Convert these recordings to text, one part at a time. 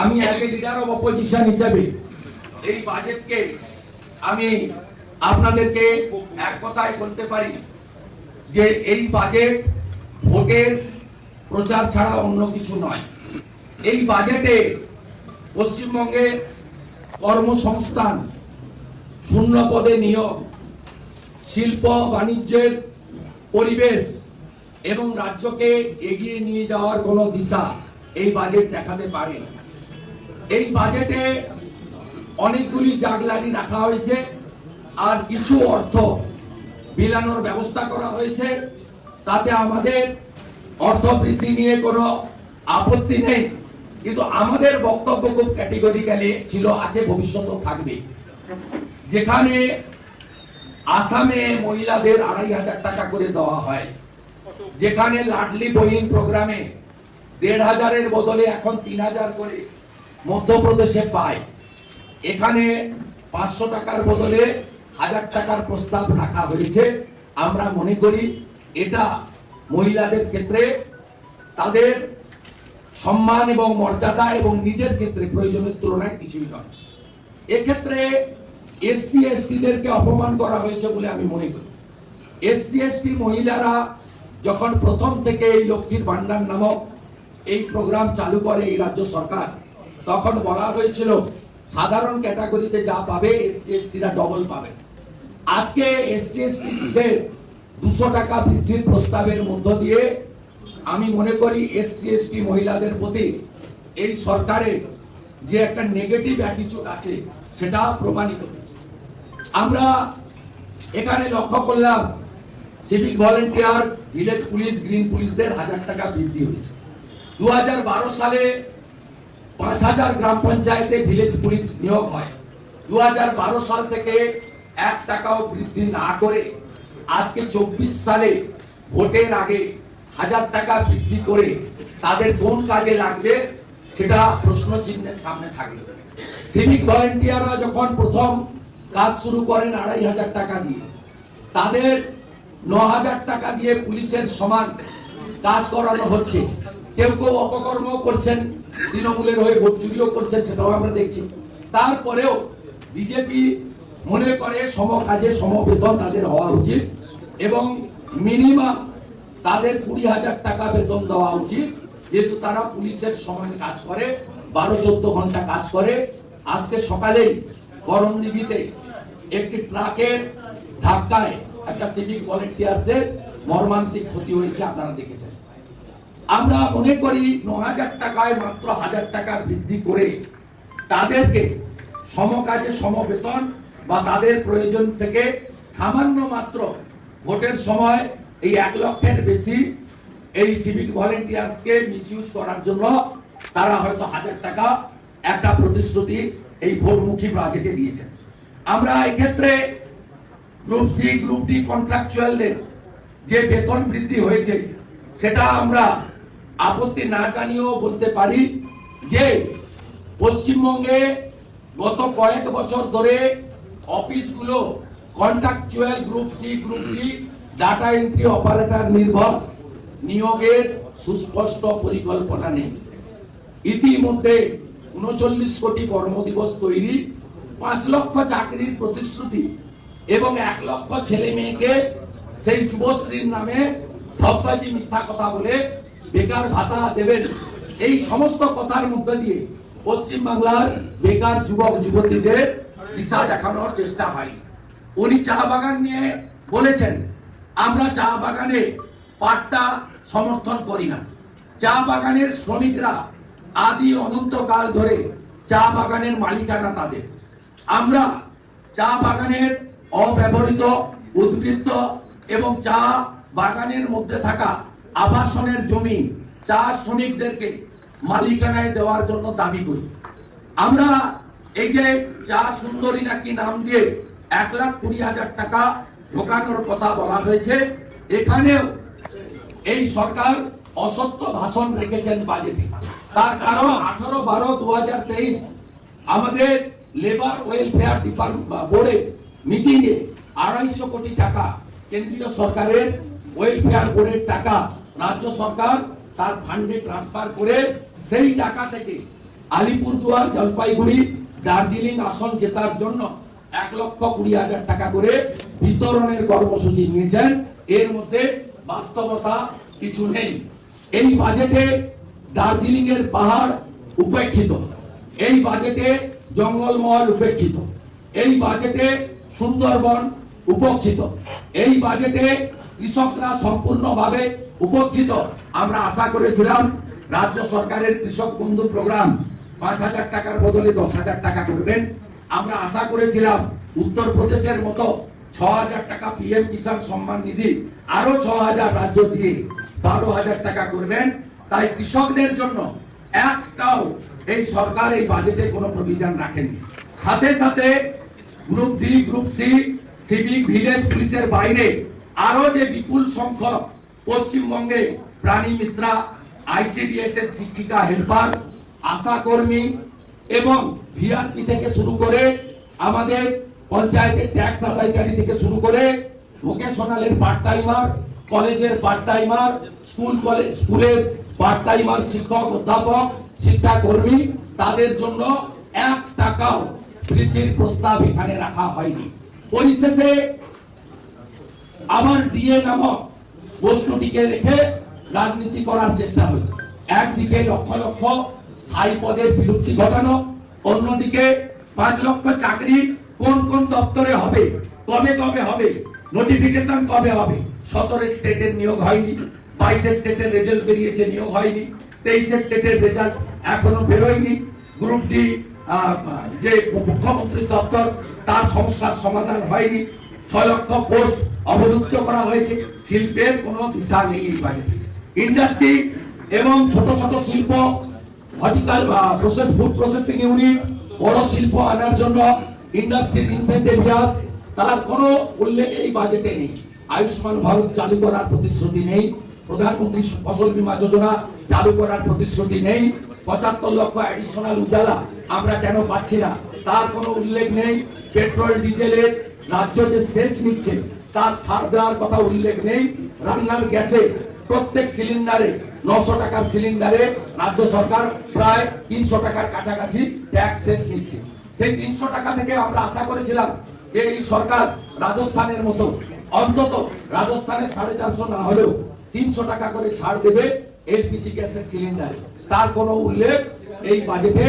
আমি a leader of opposition হিসেবে এই বাজেটকে আমি আপনাদেরকে এক কথায় বলতে পারি যে এই বাজেট ভোটের প্রচার ছাড়া অন্য কিছু নয় এই বাজেটে পশ্চিমবঙ্গে কর্মসংস্থান, শূন্য পদে নিয়োগ, শিল্প বাণিজ্যের পরিবেশ এবং রাজ্যকে এগিয়ে নিয়ে যাওয়ার কোনো দিশা এই বাজেট দেখাতে পারে না। এই বাজেটে অনেকগুলি জাগলারি রাখা হয়েছে আর কিছু অর্থ বিলানোর ব্যবস্থা করা হয়েছে। তাতে আমাদের অর্থ বৃদ্ধি নিয়ে কোনো আপত্তি নেই। কিন্তু আমাদের বক্তব্য খুব ক্যাটেগরিক্যালি ছিল, আছে, ভবিষ্যতেও থাকবে। যেখানে আসামে মহিলাদের আড়াই হাজার টাকা করে দেওয়া হয়। যেখানে লাডলি বহিন প্রোগ্রামে দেড় হাজারের বদলে এখন তিন হাজার করে মধ্যপ্রদেশে পায়। এখানে পাঁচশো টাকার বদলে হাজার টাকার প্রস্তাব রাখা হয়েছে। আমরা মনে করি এটা মহিলাদের ক্ষেত্রে তাদের সম্মান এবং মর্যাদা এবং নিজের ক্ষেত্রে প্রয়োজনের তুলনায় কিছুই নয়। এক্ষেত্রে এসসি, এসটিদেরকে অপমান করা হয়েছে বলে আমি মনে করি। এসসি, এসটি মহিলারা যখন প্রথম থেকে এই লক্ষ্মীর ভান্ডার নামক এই প্রোগ্রাম চালু করে এই রাজ্য সরকার তখন বলা হয়েছিল, সাধারণ ক্যাটাগরিতে যা পাবে এসসি এসটিরা ডবল পাবে। আজকে এসসি এসটিদের দুশো টাকা বৃদ্ধির প্রস্তাবের মধ্য দিয়ে আমি মনে করি এসসি এসটি মহিলাদের প্রতি এই সরকারের যে একটা নেগেটিভ অ্যাটিটিউড আছে, সেটা প্রমাণিত আমরা এখানে লক্ষ্য করলাম civic volunteer village police green পুলিশদের হাজার টাকা বৃদ্ধি হয়েছে। দু হাজার বারো সালে পাঁচ হাজার গ্রাম পঞ্চায়েতে ভিলেজ পুলিশ নিয়োগ হয়। দু হাজার বারো সাল থেকে এক টাকাও বৃদ্ধি না করে আজকে চব্বিশ সালে ভোটের আগে হাজার টাকা বৃদ্ধি করে তাদের কোন কাজে লাগবে সেটা প্রশ্ন চিহ্নের সামনে থাকবে। সিভিক ভলেন্টিয়াররা যখন প্রথম কাজ শুরু করেন আড়াই হাজার টাকা দিয়ে, তাদের ন হাজার টাকা দিয়ে পুলিশের সমান কাজ করানো হচ্ছে। কেউ কেউ অপকর্ম করছেন, তৃণমূলের হয়ে ভোট চুরিও করছেন, সেটাও আমরা দেখছি। তারপরেও বিজেপি মনে করে সম কাজে সমবেতন তাদের হওয়া উচিত এবং মিনিমাম তাদের কুড়ি হাজার টাকা বেতন দেওয়া উচিত। যেহেতু তারা পুলিশের সমান কাজ করে, বারো চোদ্দ ঘণ্টা কাজ করে। আজকে সকালেই করণদিঘিতে একটি ট্রাকের ধাক্কায় একটা সিভিক ভলেন্টিয়ার্সের মর্মান্তিক ক্ষতি হয়েছে, আপনারা দেখেছেন। আমরা মনে করি ন হাজার টাকায় মাত্র হাজার টাকা বৃদ্ধি করে তাদেরকে সমকাজে সমবেতন বা তাদের প্রয়োজন থেকে সামান্য মাত্র ভোটের সময় এই এক লক্ষের বেশি এই সিভিক ভলেন্টিয়ার্সকে মিসইউজ করার জন্য তারা হয়তো হাজার টাকা একটা প্রতিশ্রুতি এই ভোটমুখী বাজেটে দিয়েছেন। আমরা এক্ষেত্রে গ্রুপ সি গ্রুপ ডি কন্ট্রাকচুয়ালদের যে বেতন বৃদ্ধি হয়েছে, সেটা আমরা আপত্তি না জানিয়েও বলতে পারি যে পশ্চিমবঙ্গে গত কয়েক বছর ধরে অফিসগুলো contractual group C group D data entry operator নির্ভর, নিয়োগের সুস্পষ্ট পরিকল্পনা নেই। ইতিমধ্যে উনচল্লিশ কোটি কর্মদিবস তৈরি, পাঁচ লক্ষ চাকরির প্রতিশ্রুতি এবং এক লক্ষ ছেলে মেয়েকে সেই যুবশ্রীর নামে সবকাজী মিথ্যা কথা বলে বেকার ভাতা দেবেন। এই সমস্ত কথার মধ্যে দিয়ে পশ্চিম বাংলার বেকার যুবক, যুবতীদের দিশা দেখানোর চেষ্টা হয়। উনি চা বাগান নিয়ে বলেছেন, আমরা চা বাগানে পাট্টা সমর্থন করি না। চা বাগানের শ্রমিকরা আদি অনন্তকাল ধরে চা বাগানের মালিকানা তাদের। আমরা চা বাগানের অব্যবহৃত উদ্বৃত্ত এবং চা বাগানের মধ্যে থাকা আবাসনের জমি চা শ্রমিকদেরকে মালিকানায় দেওয়ার জন্য দাবি করি। আমরা এই যে চা সুন্দরী নাকি নাম দিয়ে এক লাখ কুড়ি হাজার টাকা ঢোকানোর কথা বলা হয়েছে, এখানেও এই সরকার অসত্য ভাষণ রেখেছেন বাজেটে। তার কারণ আঠারো বারো দু আমাদের লেবার ওয়েলফেয়ার ডিপার্টমেন্ট বোর্ডে মিটিং এ আড়াইশো কোটি টাকা কেন্দ্রীয় সরকারের ওয়েলফেয়ার বোর্ডের টাকা রাজ্য সরকার তার ফান্ডে ট্রান্সফার করে সেই টাকা থেকে আলিপুরদুয়ার, জলপাইগুড়ি, দার্জিলিং আসন জেতার জন্য এক লক্ষ কুড়ি হাজার টাকা করে বিতরণের কর্মসূচি নিয়েছেন। এর মধ্যে বাস্তবতা কিছু নেই। এই বাজেটে দার্জিলিং এর পাহাড় উপেক্ষিত। এই বাজেটে জঙ্গলমহল উপেক্ষিত। এই বাজেটে সুন্দরবন উপেক্ষিত। এই বাজেটে কৃষকরা সম্পূর্ণভাবে উপেক্ষিত। আমরা আশা করেছিলাম রাজ্য সরকারের কৃষক বন্ধু প্রোগ্রাম পাঁচ হাজার টাকার বদলে দশ হাজার টাকা করবেন। আমরা আশা করেছিলাম উত্তরপ্রদেশের মতো ছ হাজার টাকা পিএম কিষাণ সম্মান নিধি আরও ছ হাজার রাজ্য দিয়ে বারো হাজার টাকা করবেন। তাই কৃষকদের জন্য একটাও এই সরকার এই বাজেটে কোনো প্রভিশন রাখেনি। সাথে সাথে group D, group C, civic, village, পুলিশের বাইরে আরও যে বিপুল সংখ্যক পশ্চিমবঙ্গে প্রাণী মিত্রা আইসিডিএস এর শিক্ষিকা হেল্পার আশা কর্মী এবং ভিআরপি থেকে শুরু করে আমাদের পঞ্চায়েতের ট্যাক্স আদায়কারী থেকে শুরু করে ভোকেশনালের পার্ট টাইমার কলেজের পার্ট টাইমার স্কুল কলেজ স্কুলের পার্ট টাইমার শিক্ষক, অধ্যাপক, শিক্ষা কর্মী, তাদের জন্য এক টাকাও বৃদ্ধির প্রস্তাব এখানে রাখা হয়নি। পরিশেষে আবার ডিএ নামক বস্তুটিকে রেখে রাজনীতি করার চেষ্টা হচ্ছে একদিকে লক্ষ লক্ষ স্থায়ী পদের বিলুপ্তি ঘটানো, অন্যদিকে পাঁচ লক্ষ চাকরি কোন কোন দপ্তরে হবে, কবে কবে হবে নোটিফিকেশন কবে হবে? সতেরো টেটের নিয়োগ হয়নি, বাইশের টেটের রেজাল্ট বেরিয়েছে, নিয়োগ হয়নি, তেইশের টেটের রেজাল্ট এখনও বেরোয়নি। গ্রুপ ডি যে মুখ্যমন্ত্রী দপ্তর, তার সমস্যার সমাধান হয়নি। ছয় লক্ষ পোস্ট অবলুপ্ত করা হয়েছে। শিল্পের কোনো দিশা নেই এই বাজেটে ইন্ডাস্ট্রি এবং ছোট ছোট শিল্প vertical process food processing unit বড় শিল্প আনার জন্য ইন্ডাস্ট্রির ইনসেন্টিভ ইয়াস। তার কোনো উল্লেখ এই বাজেটে নেই। আয়ুষ্মান ভারত চালু করার প্রতিশ্রুতি নেই। প্রধানমন্ত্রী ফসল বীমা যোজনা চালু করার প্রতিশ্রুতি নেই। পঁচাত্তর লক্ষ অ্যাডিশনাল উজালা আমরা কেন পাচ্ছি না? তার কোনো উল্লেখ নেই। পেট্রোল, ডিজেলের রাজ্য যে শেষ নিচ্ছে, তার ছাড় দেওয়ার কথা উল্লেখ নেই। রান্নার গ্যাসে প্রত্যেক সিলিন্ডারে নশো টাকার সিলিন্ডারে রাজ্য সরকার প্রায় তিনশো টাকার কাছাকাছি ট্যাক্স শেষ নিচ্ছে। সেই তিনশো টাকা থেকে আমরা আশা করেছিলাম যে এই সরকার রাজস্থানের মতো, অন্তত রাজস্থানের সাড়ে চারশো না হলেও তিনশো টাকা করে ছাড় দেবে এলপিজি গ্যাসের সিলিন্ডারে। তার কোনো উল্লেখ এই বাজেটে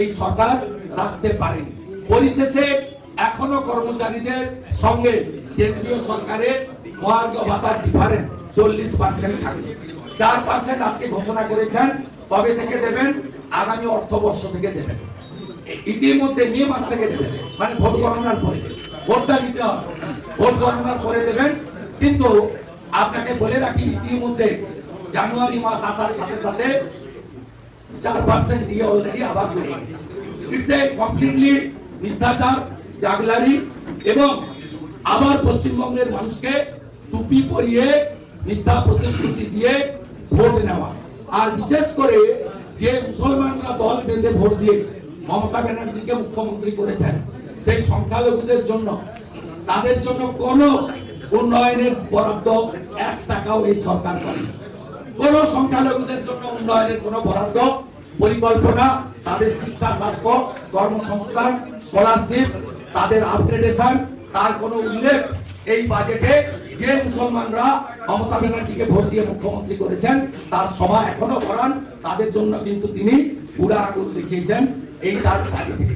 এই সরকার রাখতে পারেনি। পরিশেষে এখনও কর্মচারীদের সঙ্গে কেন্দ্রীয় সরকারের মহার্ঘ ভাতার ডিফারেন্স চল্লিশ পার্সেন্ট থাকবে। চার পার্সেন্ট আজকে ঘোষণা করেছেন, কবে থেকে দেবেন? আগামী অর্থবর্ষ থেকে দেবেন। ইতিমধ্যে মে মাস থেকে দেবেন। মানে ভোট গণনার পরে। ভোটটা নিতে হবে। ভোট গণনার পরে দেবেন। কিন্তু আপনাকে বলে রাখি, ইতিমধ্যে জানুয়ারি মাস আসার সাথে সাথে চার পার্সেন্ট দিয়ে অলরেডি আবার ইটস এ কমপ্লিটলি মিথ্যাচার। জাগলারি এবং আবার পশ্চিমবঙ্গের মানুষকে টুপি পরিয়ে মিথ্যা প্রতিশ্রুতি দিয়ে ভোট নেওয়া। আর বিশেষ করে যে মুসলমানরা দল বেঁধে ভোট দিয়ে মমতা ব্যানার্জিকে মুখ্যমন্ত্রী করেছেন, সেই সংখ্যালঘুদের জন্য, তাদের জন্য কোনো উন্নয়নের বরাদ্দ এক টাকাও এই সরকার করে কোন সংখ্যালঘুদের জন্য উন্নয়নের কোন বরাদ্দ, পরিকল্পনা, তাদের শিক্ষা, স্বাস্থ্য, কর্মসংস্থান স্কলারশিপ তাদের আপগ্রেডেশন তার কোনো উল্লেখ এই বাজেটে যে মুসলমানরা মমতা ব্যানার্জিকে ভোট দিয়ে মুখ্যমন্ত্রী করেছেন, তার সভা এখনও করান, তাদের জন্য কিন্তু তিনি বুড়া আঙুল দেখিয়েছেন এই তার বাজেটে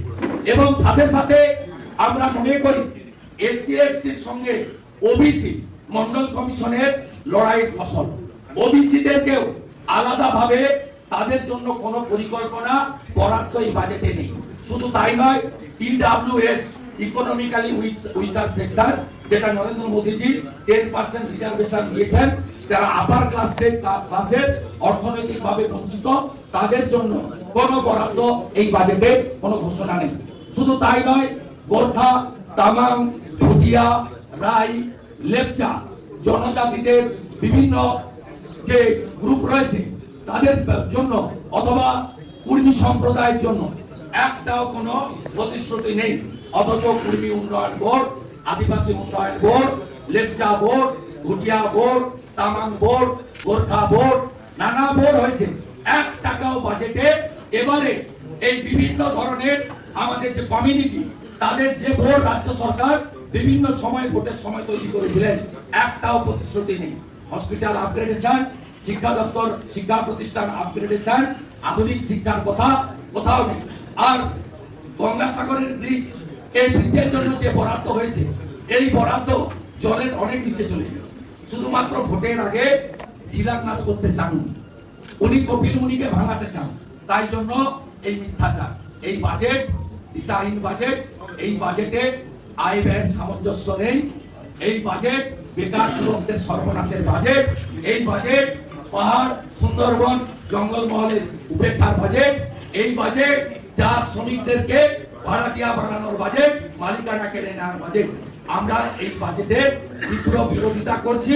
এবং সাথে সাথে আমরা মনে করি, এসসি, এসটির সঙ্গে ওবিসি মন্ডল কমিশনের লড়াইয়ের ফসল। ওবিসিদেরকেও আলাদাভাবে তাদের জন্য কোনো পরিকল্পনা বরাদ্দ এই বাজেটে নেই। শুধু তাই নয় ইডাব্লিউএস ইকোনমিক্যালি উইকার সেকশন যেটা Narendra Modiji ten percent reservation দিয়েছেন। যারা আপার ক্লাস ক্লাসের অর্থনৈতিকভাবে বঞ্চিত, তাদের জন্য কোনো বরাদ্দ এই বাজেটে কোনো ঘোষণা নেই। শুধু তাই নয়, গোর্খা, তামাং, ভুটিয়া, রাই, লেপচা, জনজাতিদের বিভিন্ন যে গ্রুপ রয়েছে, তাদের জন্য অথবা কুর্মী সম্প্রদায়ের জন্য একটাও কোনো প্রতিশ্রুতি নেই। অথচ কুর্মী উন্নয়ন বোর্ড, আদিবাসী উন্নয়ন board, Lepcha board Bhutia board, Tamang board, Gorkha board, নানা বোর্ড হয়েছে। এক টাকাও বাজেটে এবারে এই বিভিন্ন ধরনের আমাদের যে কমিউনিটি তাদের যে বোর্ড রাজ্য সরকার বিভিন্ন সময় ভোটের সময় তৈরি করেছিলেন, একটাও প্রতিশ্রুতি নেই। হসপিটাল আপগ্রেডেশন শিক্ষা দপ্তর, শিক্ষা প্রতিষ্ঠান আপগ্রেডেশন আধুনিক শিক্ষার কথা কোথাও নেই। আর গঙ্গাসাগরের ব্রিজ এই ব্রিজের জন্য যে বরাদ্দ হয়েছে, এই বরাদ্দ জলের অনেক নিচে চলে গেল। শুধুমাত্র ভোটের আগে শিলান্যাস করতে চান উনি। কপিল মুনিকে ভাঙাতে চান। তাই জন্য এই মিথ্যাচার, এই বাজেট দিশাহীন বাজেট এই বাজেটে আয় ব্যয়ের সামঞ্জস্য নেই। এই বাজেট বেকার যুবকদের সর্বনাশের বাজেট এই বাজেট পাহাড়, সুন্দরবন, জঙ্গলমহলের উপেক্ষার বাজেট এই বাজেট যা শ্রমিকদেরকে ভাড়াটিয়া বানানোর বাজেট মালিকানা কেড়ে নেওয়ার বাজেট আমরা এই বাজেটের তীব্র বিরোধিতা করছি।